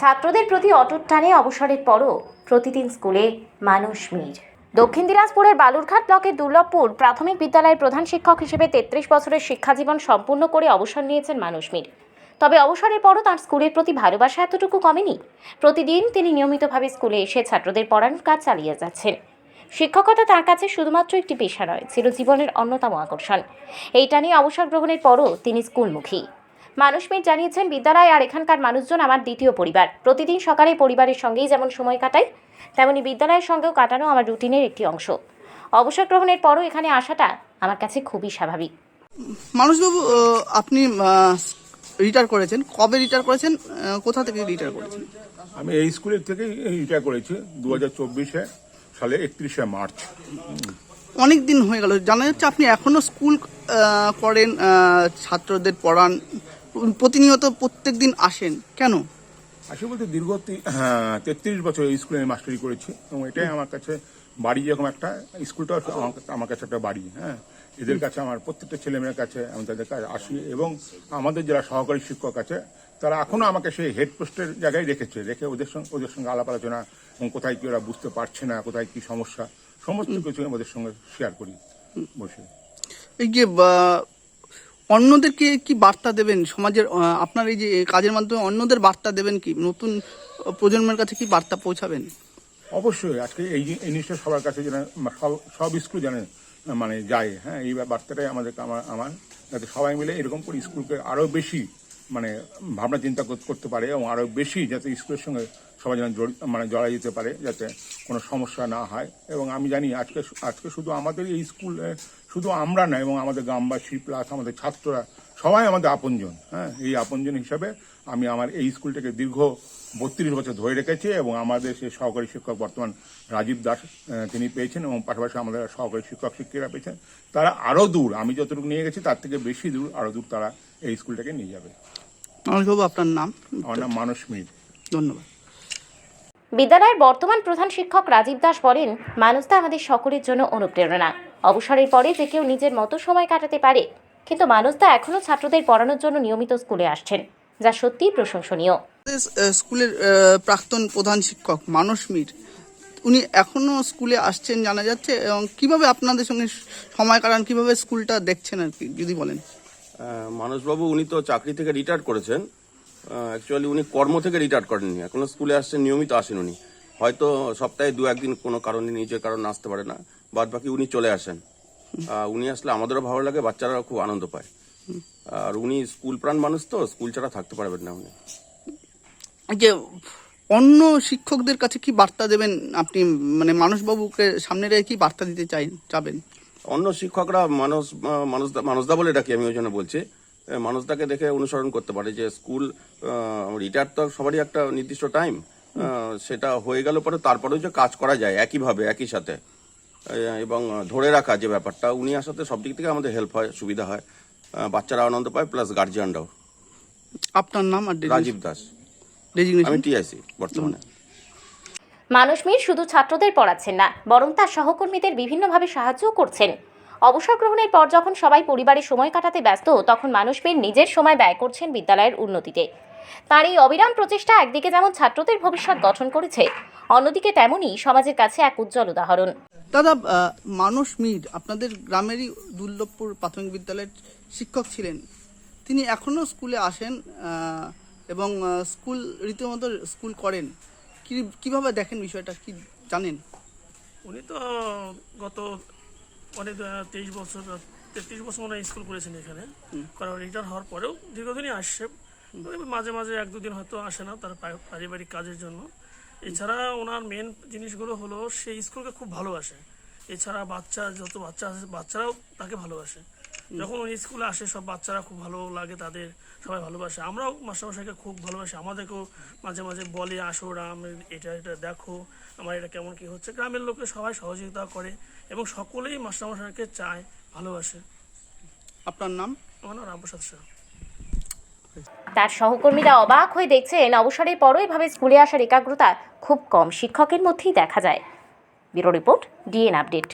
ছাত্রদের প্রতি অটুট টানে অবসরের পরও প্রতিদিন স্কুলে মানুষ মির। দক্ষিণ দিনাজপুরের বালুরঘাট ব্লকের দুর্লভপুর প্রাথমিক বিদ্যালয়ের প্রধান শিক্ষক হিসেবে তেত্রিশ বছরের শিক্ষাজীবন সম্পূর্ণ করে অবসর নিয়েছেন মানুষ মির। তবে অবসরের পরও তার স্কুলের প্রতি ভালোবাসা এতটুকু কমেনি। প্রতিদিন তিনি নিয়মিতভাবে স্কুলে এসে ছাত্রদের পড়ানোর কাজ চালিয়ে যাচ্ছেন। শিক্ষকতা তার কাছে শুধুমাত্র একটি পেশা নয় ছিল জীবনের অন্যতম আকর্ষণ। এইটা নিয়ে অবসর গ্রহণের পরও তিনি স্কুলমুখী। মানুষ মির জানিয়েছেন বিদ্যালয় আর এখানকার মানুষজন আমার দ্বিতীয় পরিবার। প্রতিদিন সকালে পরিবারের সঙ্গেই যেমন সময় কাটাই তেমনি বিদ্যালয়ের সঙ্গেও কাটানো আমার রুটিনের একটি অংশ। অবসর গ্রহণের পরও এখানে আসাটা আমার কাছে খুবই স্বাভাবিক। মানুষবাবু আপনি রিটায়ার করেছেন। কবে রিটায়ার করেছেন? কোথা থেকে রিটায়ার করেছেন? আমি এই স্কুলের থেকেই রিটায়ার করেছি দু হাজার চব্বিশে সালে একত্রিশে মার্চ। অনেক দিন হয়ে গেল। জানা যাচ্ছে আপনি এখনও স্কুল করেন ছাত্রদের পড়ান। প্রতিনিয়ত প্রত্যেক দিন আসেন। কেন? আসলে বলতে দীর্ঘ হ্যাঁ, তেত্রিশ বছর এই স্কুলে আমি মাস্টারি করেছি। এবং এটাই আমার কাছে বাড়ি যেরকম একটা স্কুলটা আমার কাছে- আমার কাছে একটা বাড়ি হ্যাঁ। এদের কাছে আমার প্রত্যেকটা ছেলেমেয়ের কাছে আমি তাদের কাছে আসি এবং আমাদের যারা সহকারী শিক্ষক আছে তারা এখনও আমাকে সেই হেড পোস্টের জায়গায় রেখেছে রেখে ওদের সঙ্গে ওদের সঙ্গে আলাপ আলোচনা এবং কোথায় কি ওরা বুঝতে পারছে না কোথায় কি সমস্যা সমস্ত কিছু আমি ওদের সঙ্গে শেয়ার করি বসে। এই যে অন্যদেরকে কি বার্তা দেবেন? সমাজের আপনার এই যে কাজের মাধ্যমে অন্যদের বার্তা দেবেন কি? নতুন প্রজন্মের কাছে কি বার্তা পৌঁছাবেন? অবশ্যই, আজকে এই জিনিসটা সবার কাছে যেন সব সব স্কুল জানে মানে যায়। হ্যাঁ এই বার্তাটাই আমাদের আমার আমার, যাতে সবাই মিলে এরকম করে স্কুলকে আরও বেশি মানে ভাবনা চিন্তা কর- করতে পারে এবং আরও বেশি যাতে স্কুলের সঙ্গে সবাই যেন জড়ি- মানে জড়া যেতে পারে যাতে কোনো সমস্যা না হয়। এবং আমি জানি আজকে আজকে শুধু আমাদের এই স্কুল শুধু আমরা না এবং আমাদের গ্রামবাসী প্লাস আমাদের ছাত্ররা সবাই আমাদের আপনজন হ্যাঁ? এই আপনজন হিসাবে আমি আমার এই স্কুলটাকে দীর্ঘ বত্রিশ বছর ধরে রেখেছি এবং আমাদের সেই সহকারী শিক্ষক বর্তমান রাজীব দাস তিনি পেয়েছেন এবং পাশাপাশি আমাদের সহকারী শিক্ষক শিক্ষিকা পেয়েছেন। তারা আরও দূর আমি যতটুকু নিয়ে গেছি তার থেকে বেশি দূর আরও দূর তারা এই স্কুলটাকে নিয়ে যাবে। মানুষবাবু আপনার নাম? আমার নাম মানস মির। ধন্যবাদ। বিদ্যালয়ের বর্তমান প্রধান শিক্ষক রাজীব দাস বলেন মানুষটা আমাদের সকলের জন্য অনুপ্রেরণা। অবসরের পরে যে কেউ নিজের মতো সময় কাটাতে পারে কিন্তু মানুষদা এখনও ছাত্রদের পড়ানোর জন্য নিয়মিত স্কুলে আসছেন যা সত্যিই প্রশংসনীয়। স্কুলের প্রাক্তন প্রধান শিক্ষক মানস মির উনি এখনও স্কুলে আসছেন জানা যাচ্ছে এবং কীভাবে আপনাদের সঙ্গে সময় কাটান কীভাবে স্কুলটা দেখছেন আর কি যদি বলেন। মানসবাবু উনি তো চাকরি থেকে রিটায়ার করেছেন। অ্যাকচুয়ালি উনি কর্ম থেকে রিটায়ার করেননি। এখনও স্কুলে আসছেন নিয়মিত আসেন উনি। হয়তো সপ্তাহে দু একদিন কোনো কারণে নিজের কারণে আসতে পারে না বাদ বাকি উনি চলে আসেন। উনি আসলে আমাদেরও ভালো লাগে বাচ্চারাও খুব আনন্দ পায়। আর উনি স্কুল প্রাণ মানুষ তো স্কুল ছাড়া থাকতে পারবেন না উনি। যে অন্য শিক্ষকদের কাছে কি বার্তা দেবেন? আপনি মানে মানসবাবুকে সামনে রেখে কি বার্তা দিতে চাই চাবেন? অন্য শিক্ষকরা মানুষ মানুষদা মানুষদা বলে ডাকি আমি ওই জন্য বলছি। এ, মানুষদাকে দেখে অনুসরণ করতে পারে যে স্কুল রিটায়ার তো সবারই একটা নির্দিষ্ট টাইম সেটা হয়ে গেল পরে তারপরেও যে কাজ করা যায় একইভাবে একই সাথে। এবং ধরে রাখা যে ব্যাপারটা উনি আসাতে সব দিক থেকে আমাদের হেল্প হয় সুবিধা হয়। বাচ্চারা আনন্দ পায় প্লাস গার্জিয়ানরাও আপনার নাম আর রাজীব দাস। ডেজিগনেশন আমি টিআইসি বর্তমানে। মানুষ মির শুধু ছাত্রদের পড়াচ্ছেন না বরং তার সহকর্মীদের বিভিন্নভাবে সাহায্যও করছেন। অবসর গ্রহণের পর যখন সবাই পরিবারে সময় কাটাতে ব্যস্ত তখন মানুষ মির নিজের সময় ব্যয় করছেন বিদ্যালয়ের উন্নতিতে। তার এই অবিরাম প্রচেষ্টা একদিকে যেমন ছাত্রদের ভবিষ্যৎ গঠন করেছে অন্যদিকে তেমনই সমাজের কাছে এক উজ্জ্বল উদাহরণ। দাদা মানস মির আপনাদের গ্রামেরই দুর্লভপুর প্রাথমিক বিদ্যালয়ের শিক্ষক ছিলেন। তিনি এখনও স্কুলে আসেন এবং স্কুল রীতিমতো স্কুল করেন। কি কীভাবে দেখেন বিষয়টা? কি জানেন? উনি তো গত অনেক তেইশ বছর তেত্রিশ বছর মনে স্কুল করেছেন এখানে। কারণ রিটার্ন হওয়ার পরেও দীর্ঘদিনই আসছে। মাঝে মাঝে এক দুদিন হয়তো আসে না তার পারিবারিক কাজের জন্য। এছাড়া ওনার মেন জিনিসগুলো হলো সে স্কুলকে খুব ভালোবাসে। এছাড়া বাচ্চা যত বাচ্চা আছে বাচ্চারাও তাকে ভালোবাসে। যখন উনি স্কুলে আসে সব বাচ্চারা খুব ভালো লাগে তাদের সবাই ভালোবাসে। আমরাও মাস্টারমশাইকে খুব ভালোবাসি। আমাদেরকেও মাঝে মাঝে বলে আসো রাম এটা এটা দেখো আমার এটা কেমন কি হচ্ছে? গ্রামের লোকে সবাই সহযোগিতা করে এবং সকলেই মাস্টারমশাইকে চায় ভালোবাসে। আপনার নাম? আমার নাম রামপ্রসাদ শাহ তার সহকর্মীরা অবাক হয়ে দেখছেন অবসরের পরও এভাবে স্কুলে আসার একাগ্রতা খুব কম। শিক্ষকের মধ্যেই দেখা যায়। Bureau report DN update.